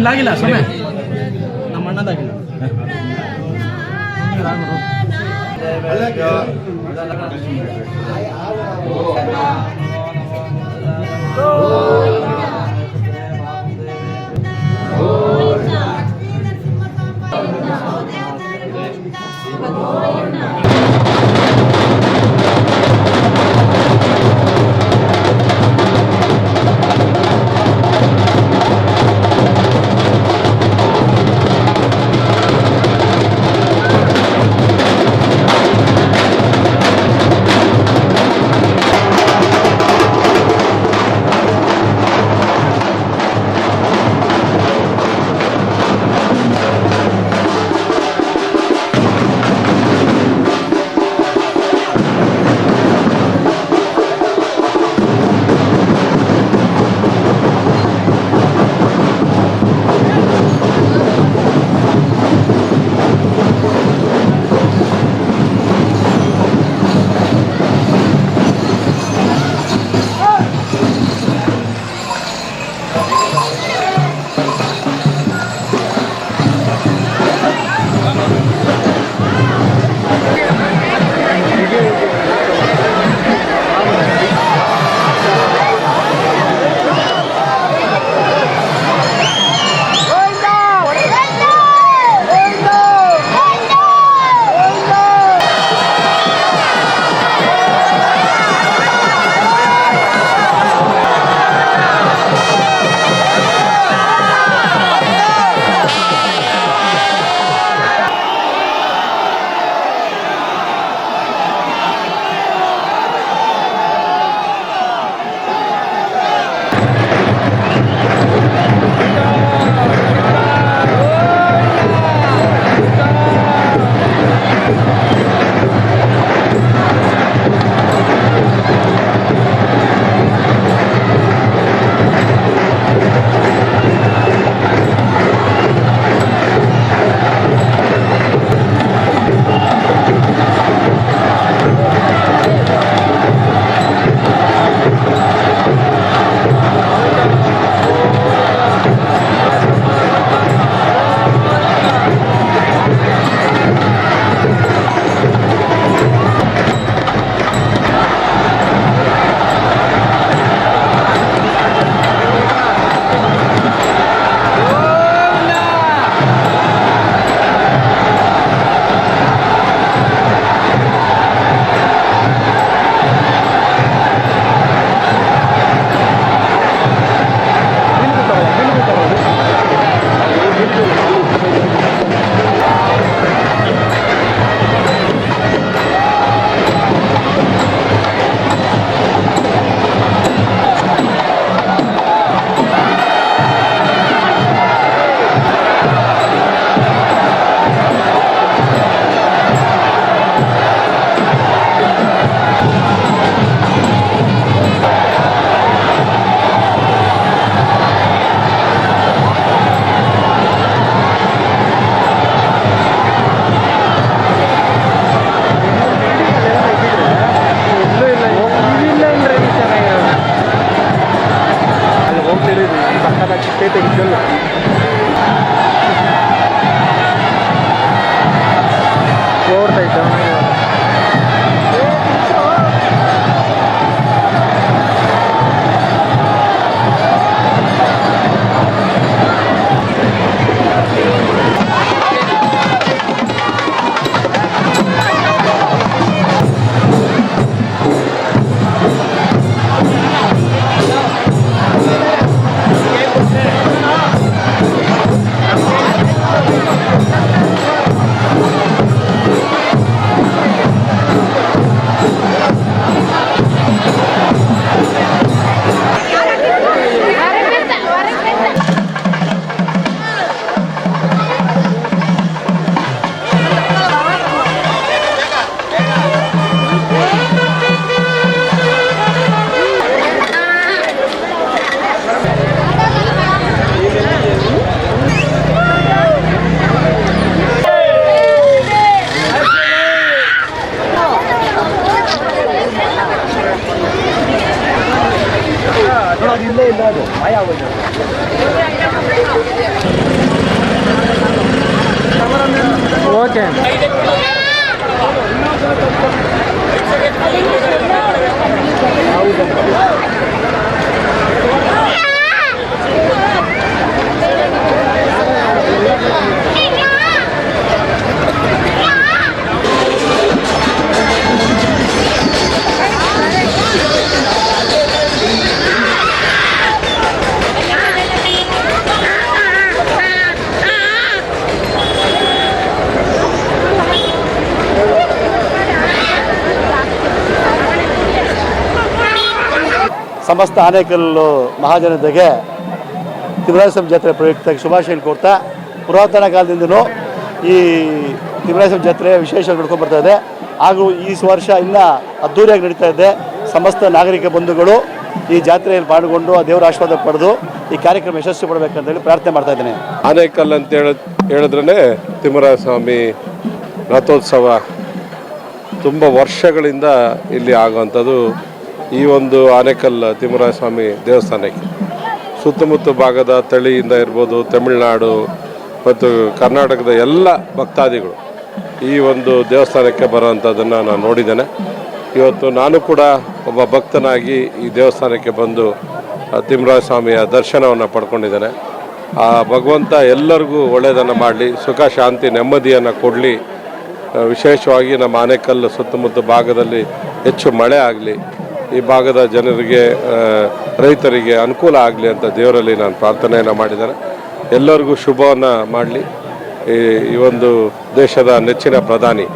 ಇಲ್ಲಾಗಿಲ್ಲ ಸ್ವಾಮಿ. ನಮ್ಮ ಅಣ್ಣದಾಗಿಲ್ಲ. ಅದು ಇಲ್ಲೇ ಇಲ್ಲ ಅದು ಮಾಯ ಆಗೋದು ಓಕೆ ಸಮಸ್ತ ಆನೇಕಲ್ಲು ಮಹಾಜನತೆಗೆ ತಿರುಮಲಾಸ್ವಾಮಿ ಜಾತ್ರೆ ಪ್ರಯುಕ್ತ ಶುಭಾಶಯ ಕೊಡ್ತಾ ಪುರಾತನ ಕಾಲದಿಂದಲೂ ಈ ತಿರುಮಲಾಸ್ವಾಮಿ ಜಾತ್ರೆ ವಿಶೇಷವಾಗಿ ನಡ್ಕೊಂಡು ಬರ್ತಾ ಇದೆ. ಹಾಗೂ ಈ ವರ್ಷ ಇನ್ನೂ ಅದ್ಧೂರಿಯಾಗಿ ನಡೀತಾ ಇದೆ. ಸಮಸ್ತ ನಾಗರಿಕ ಬಂಧುಗಳು ಈ ಜಾತ್ರೆಯಲ್ಲಿ ಪಾಲ್ಗೊಂಡು ಆ ದೇವರ ಆಶೀರ್ವಾದ ಪಡೆದು ಈ ಕಾರ್ಯಕ್ರಮ ಯಶಸ್ವಿ ಪಡಬೇಕಂತೇಳಿ ಪ್ರಾರ್ಥನೆ ಮಾಡ್ತಾ ಇದ್ದೇನೆ. ಆನೇಕಲ್ ಅಂತ ಹೇಳ ಹೇಳಿದ್ರೇ ತಿಮ್ಮರಾಸ್ವಾಮಿ ರಥೋತ್ಸವ ತುಂಬ ವರ್ಷಗಳಿಂದ ಇಲ್ಲಿ ಆಗುವಂಥದ್ದು ಈ ಒಂದು ಆನೇಕಲ್ ತಿಮ್ಮರಾಯಸ್ವಾಮಿ ದೇವಸ್ಥಾನಕ್ಕೆ. ಸುತ್ತಮುತ್ತ ಭಾಗದ ತಳಿಯಿಂದ ಇರ್ಬೋದು, ತಮಿಳುನಾಡು ಮತ್ತು ಕರ್ನಾಟಕದ ಎಲ್ಲ ಭಕ್ತಾದಿಗಳು ಈ ಒಂದು ದೇವಸ್ಥಾನಕ್ಕೆ ಬರೋವಂಥದ್ದನ್ನು ನಾನು ನೋಡಿದ್ದೇನೆ. ಇವತ್ತು ನಾನು ಕೂಡ ಒಬ್ಬ ಭಕ್ತನಾಗಿ ಈ ದೇವಸ್ಥಾನಕ್ಕೆ ಬಂದು ತಿಮ್ಮರಾಯಸ್ವಾಮಿಯ ತಿಮ್ಮರಾಯ ಸ್ವಾಮಿಯ ದರ್ಶನವನ್ನು ಪಡ್ಕೊಂಡಿದ್ದೇನೆ. ಆ ಭಗವಂತ ಎಲ್ಲರಿಗೂ ಒಳ್ಳೆಯದನ್ನು ಮಾಡಲಿ, ಸುಖ, ಶಾಂತಿ, ನೆಮ್ಮದಿಯನ್ನು ಕೊಡಲಿ. ವಿಶೇಷವಾಗಿ ನಮ್ಮ ಆನೇಕಲ್ ಸುತ್ತಮುತ್ತ ಭಾಗದಲ್ಲಿ ಹೆಚ್ಚು ಮಳೆ ಆಗಲಿ. ಈ ಭಾಗದ ಜನರಿಗೆ ರೈತರಿಗೆ ಅನುಕೂಲ ಆಗಲಿ ಅಂತ ದೇವರಲ್ಲಿ ನಾನು ಪ್ರಾರ್ಥನೆಯನ್ನು ಮಾಡಿದ್ದಾರೆ ಎಲ್ಲರಿಗೂ ಶುಭವನ್ನು ಮಾಡಲಿ. ಈ ಒಂದು ದೇಶದ ನೆಚ್ಚಿನ ಪ್ರಧಾನಿ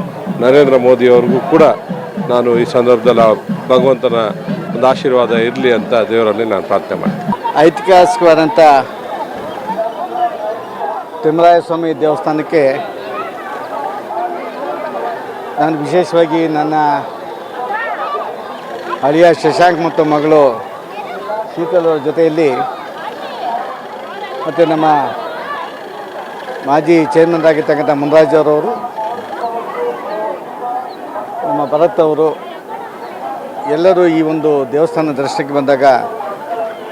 ನರೇಂದ್ರ ಮೋದಿಯವ್ರಿಗೂ ಕೂಡ ನಾನು ಈ ಸಂದರ್ಭದಲ್ಲಿ ಭಗವಂತನ ಒಂದು ಆಶೀರ್ವಾದ ಇರಲಿ ಅಂತ ದೇವರಲ್ಲಿ ನಾನು ಪ್ರಾರ್ಥನೆ ಮಾಡ್ತೀನಿ. ಐತಿಹಾಸಿಕವಾದಂಥ ತಿಮ್ಮರಾಯ ಸ್ವಾಮಿ ದೇವಸ್ಥಾನಕ್ಕೆ ನಾನು ವಿಶೇಷವಾಗಿ ನನ್ನ ಅಳಿಯ ಶಶಾಂಕ್ ಮತ್ತು ಮಗಳು ಶೀತಲ್ ಜೊತೆಯಲ್ಲಿ ಮತ್ತು ನಮ್ಮ ಮಾಜಿ ಚೇರ್ಮನ್ ಆಗಿರ್ತಕ್ಕಂಥ ಮುನ್ರಾಜ್ ಅವರವರು ನಮ್ಮ ಭರತ್ ಅವರು, ಎಲ್ಲರೂ ಈ ಒಂದು ದೇವಸ್ಥಾನ ದರ್ಶನಕ್ಕೆ ಬಂದಾಗ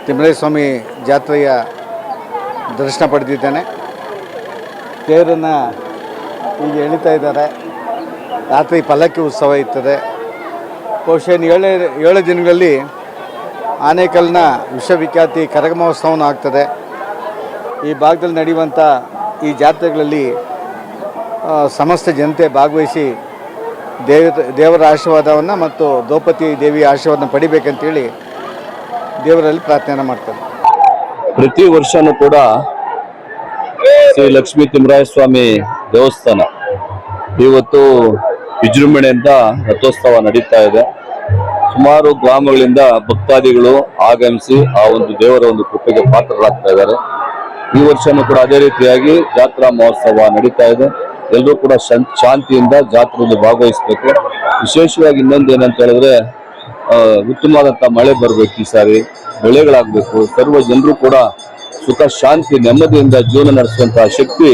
ತಿಮ್ಮರೇಸ್ವಾಮಿ ಜಾತ್ರೆಯ ದರ್ಶನ ಪಡೆದಿದ್ದೇನೆ. ದೇವರನ್ನು ಈಗ ಎಳಿತಾ ಇದ್ದಾರೆ. ರಾತ್ರಿ ಪಲ್ಲಕ್ಕಿ ಉತ್ಸವ ಇರ್ತದೆ. ಬಹುಶಃ ಏಳು, ಏಳೇ ದಿನಗಳಲ್ಲಿ ಆನೇಕಲ್ನ ವಿಶ್ವವಿಖ್ಯಾತಿ ಕರಗ ಮಹೋತ್ಸವನ ಆಗ್ತದೆ. ಈ ಭಾಗದಲ್ಲಿ ನಡೆಯುವಂಥ ಈ ಜಾತ್ರೆಗಳಲ್ಲಿ ಸಮಸ್ತ ಜನತೆ ಭಾಗವಹಿಸಿ ದೇವ, ದೇವರ ಆಶೀರ್ವಾದವನ್ನು ಮತ್ತು ದ್ರೌಪದಿ ದೇವಿಯ ಆಶೀರ್ವಾದನ ಪಡಿಬೇಕಂತೇಳಿ ದೇವರಲ್ಲಿ ಪ್ರಾರ್ಥನೆ ಮಾಡ್ತಾರೆ ಪ್ರತಿ ವರ್ಷವೂ ಕೂಡ ಶ್ರೀ ಲಕ್ಷ್ಮೀ ತಿಮ್ಮರಾಯ ಸ್ವಾಮಿ ದೇವಸ್ಥಾನ. ಇವತ್ತು ವಿಜೃಂಭಣೆಯಿಂದ ರಥೋತ್ಸವ ನಡೀತಾ ಇದೆ. ಸುಮಾರು ಗ್ರಾಮಗಳಿಂದ ಭಕ್ತಾದಿಗಳು ಆಗಮಿಸಿ ಆ ಒಂದು ದೇವರ ಒಂದು ಕೃಪೆಗೆ ಪಾತ್ರರಾಗ್ತಾ ಇದ್ದಾರೆ. ಈ ವರ್ಷನೂ ಕೂಡ ಅದೇ ರೀತಿಯಾಗಿ ಜಾತ್ರಾ ಮಹೋತ್ಸವ ನಡೀತಾ ಇದೆ. ಎಲ್ಲರೂ ಕೂಡ ಶಾಂತಿಯಿಂದ ಜಾತ್ರೆಯಲ್ಲಿ ಭಾಗವಹಿಸಬೇಕು. ವಿಶೇಷವಾಗಿ ಇನ್ನೊಂದು ಏನಂತ ಹೇಳಿದ್ರೆ ಉತ್ತಮವಾದಂಥ ಮಳೆ ಬರಬೇಕು ಈ ಸಾರಿ. ಬೆಳೆಗಳಾಗಬೇಕು. ಸರ್ವ ಜನರು ಕೂಡ ಸುಖ, ಶಾಂತಿ, ನೆಮ್ಮದಿಯಿಂದ ಜೀವನ ನಡೆಸುವಂತಹ ಶಕ್ತಿ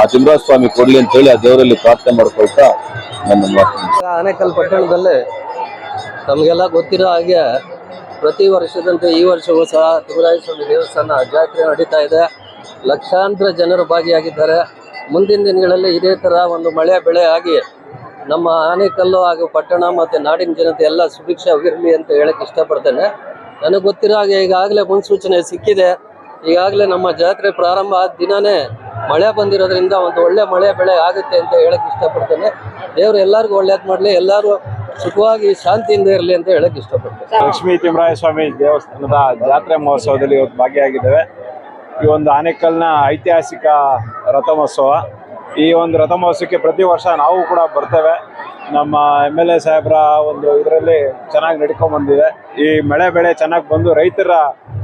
ಆ ತಿಮ್ರಾಜ ಸ್ವಾಮಿ ಕೊಡ್ಲಿ ಅಂತ ಹೇಳಿ ಆ ದೇವರಲ್ಲಿ ಪ್ರಾರ್ಥನೆ ಮಾಡ್ಕೊಳ್ತಾ ಆನೇಕಲ್ ಪಟ್ಟಣದಲ್ಲಿ ತಮಗೆಲ್ಲ ಗೊತ್ತಿರೋ ಹಾಗೆ ಪ್ರತಿ ವರ್ಷದಂತೆ ಈ ವರ್ಷವೂ ಸಹ ತಿಮ್ಮರಾಯ ಸ್ವಾಮಿ ದೇವಸ್ಥಾನ ಜಾತ್ರೆ ನಡೀತಾ ಇದೆ. ಲಕ್ಷಾಂತರ ಜನರು ಭಾಗಿಯಾಗಿದ್ದಾರೆ. ಮುಂದಿನ ದಿನಗಳಲ್ಲಿ ಇದೇ ಥರ ಒಂದು ಮಳೆ ಬೆಳೆ ಆಗಿ ನಮ್ಮ ಆನೇಕಲ್ಲು ಹಾಗೂ ಪಟ್ಟಣ ಮತ್ತು ನಾಡಿನ ಜನತೆ ಎಲ್ಲ ಸುಭಿಕ್ಷವಾಗಿರಲಿ ಅಂತ ಹೇಳಕ್ಕೆ ಇಷ್ಟಪಡ್ತೇನೆ. ನನಗೆ ಗೊತ್ತಿರೋ ಹಾಗೆ ಈಗಾಗಲೇ ಮುನ್ಸೂಚನೆ ಸಿಕ್ಕಿದೆ. ಈಗಾಗಲೇ ನಮ್ಮ ಜಾತ್ರೆ ಪ್ರಾರಂಭ ಆದ ದಿನನೇ ಮಳೆ ಬಂದಿರೋದ್ರಿಂದ ಒಂದು ಒಳ್ಳೆ ಮಳೆ ಬೆಳೆ ಆಗುತ್ತೆ ಅಂತ ಹೇಳಕ್ ಇಷ್ಟಪಡ್ತೇನೆ. ದೇವ್ರು ಎಲ್ಲರಿಗೂ ಒಳ್ಳೇದ್ ಮಾಡ್ಲಿ, ಎಲ್ಲರೂ ಸುಖವಾಗಿ ಶಾಂತಿಯಿಂದ ಇರಲಿ ಅಂತ ಹೇಳಕ್ ಇಷ್ಟಪಡ್ತೇನೆ. ಲಕ್ಷ್ಮೀ ತಿಮ್ಮರಾಯ ಸ್ವಾಮಿ ದೇವಸ್ಥಾನದ ಜಾತ್ರೆ ಮಹೋತ್ಸವದಲ್ಲಿ ಇವತ್ತು ಭಾಗಿಯಾಗಿದ್ದೇವೆ. ಈ ಒಂದು ಆನೇಕಲ್ನ ಐತಿಹಾಸಿಕ ರಥಮಹೋತ್ಸವ ಈ ಒಂದು ರಥಮಹೋತ್ಸವಕ್ಕೆ ಪ್ರತಿ ವರ್ಷ ನಾವು ಕೂಡ ಬರ್ತೇವೆ. ನಮ್ಮ ಎಂ ಎಲ್ ಎ ಸಾಹೇಬ್ರ ಒಂದು ಇದರಲ್ಲಿ ಚೆನ್ನಾಗಿ ನಡ್ಕೊಂಡ್ ಬಂದಿದೆ. ಈ ಮಳೆ ಬೆಳೆ ಚೆನ್ನಾಗಿ ಬಂದು ರೈತರ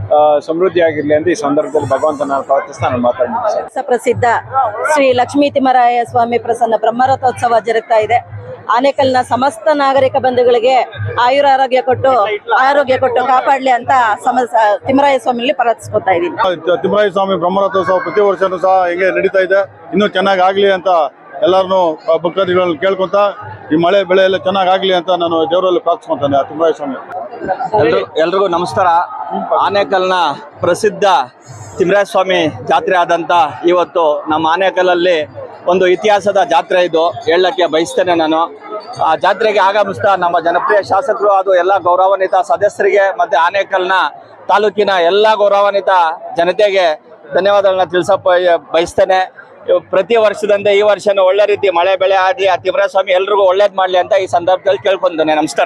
ಆ, ಸಮೃದ್ಧಿಯಾಗಿರ್ಲಿ ಅಂತ ಈ ಸಂದರ್ಭದಲ್ಲಿ ಭಗವಂತನ ಪ್ರಾರ್ಥಿಸ್ತಾ ನಾನು ಮಾತಾಡ್ತೀನಿ ಸರ್. ಸುಪ್ರಸಿದ್ಧ ಶ್ರೀ ಲಕ್ಷ್ಮೀ ತಿಮ್ಮರಾಯ ಸ್ವಾಮಿ ಪ್ರಸನ್ನ ಬ್ರಹ್ಮರಥೋತ್ಸವ ಜರುಗ್ತಾ ಇದೆ. ಆನೇಕಲ್ನ ಸಮಸ್ತ ನಾಗರಿಕ ಬಂಧುಗಳಿಗೆ ಆಯುರ ಆರೋಗ್ಯ ಕೊಟ್ಟು ಆರೋಗ್ಯ ಕೊಟ್ಟು ಕಾಪಾಡ್ಲಿ ಅಂತ ಸಮ ತಿಮ್ಮರಾಯ ಸ್ವಾಮಿಲಿ ಪ್ರಾರ್ಥಿಸ್ಕೊತಾ ಇದ್ದೀನಿ. ತಿಮ್ಮರಾಯ ಸ್ವಾಮಿ ಬ್ರಹ್ಮರಥೋತ್ಸವ ಪ್ರತಿ ವರ್ಷನೂ ಸಹ ಹೆಂಗೆ ನಡೀತಾ ಇದೆ ಇನ್ನೂ ಚೆನ್ನಾಗಿ ಆಗಲಿ ಅಂತ ಎಲ್ಲರನ್ನೂ ಭಕ್ತಾದಿಗಳನ್ನು ಕೇಳ್ಕೊಂತ ಈ ಮಳೆ ಬೆಳೆ ಎಲ್ಲ ಚೆನ್ನಾಗಿ ಆಗಲಿ ಅಂತ ನಾನು ದೇವರಲ್ಲಿ ಪ್ರಾರ್ಥಿಸ್ಕೊಂತಾನೆ. ತುಂಬ ಸ್ವಾಮಿ. ಎಲ್ರು ಎಲ್ರಿಗೂ ನಮಸ್ಕಾರ. ಆನೇಕಲ್ನ ಪ್ರಸಿದ್ಧ ತಿಮ್ಮರಾಜ ಸ್ವಾಮಿ ಜಾತ್ರೆ ಆದಂತ ಇವತ್ತು ನಮ್ಮ ಆನೇಕಲ್ಲಲ್ಲಿ ಒಂದು ಇತಿಹಾಸದ ಜಾತ್ರೆ ಇದು. ಹೇಳಕ್ಕೆ ಬಯಸ್ತೇನೆ ನಾನು. ಆ ಜಾತ್ರೆಗೆ ಆಗಮಿಸ್ತಾ ನಮ್ಮ ಜನಪ್ರಿಯ ಶಾಸಕರು ಅದು ಎಲ್ಲ ಗೌರವಾನ್ವಿತ ಸದಸ್ಯರಿಗೆ ಮತ್ತೆ ಆನೇಕಲ್ನ ತಾಲೂಕಿನ ಎಲ್ಲ ಗೌರವಾನ್ವಿತ ಜನತೆಗೆ ಧನ್ಯವಾದಗಳನ್ನ ತಿಳಿಸ ಬಯಸ್ತೇನೆ. ಪ್ರತಿ ವರ್ಷದಂತೆ ಈ ವರ್ಷನೂ ಒಳ್ಳೆ ರೀತಿ ಮಳೆ, ಬೆಳೆ ಆಗಲಿ ಆ ತಿಮ್ಮರಾಜ ಸ್ವಾಮಿ ಎಲ್ರಿಗೂ ಒಳ್ಳೇದು ಮಾಡಲಿ ಅಂತ ಈ ಸಂದರ್ಭದಲ್ಲಿ ಕೇಳ್ಕೊಂತೇನೆ. ನಮಸ್ಕಾರ.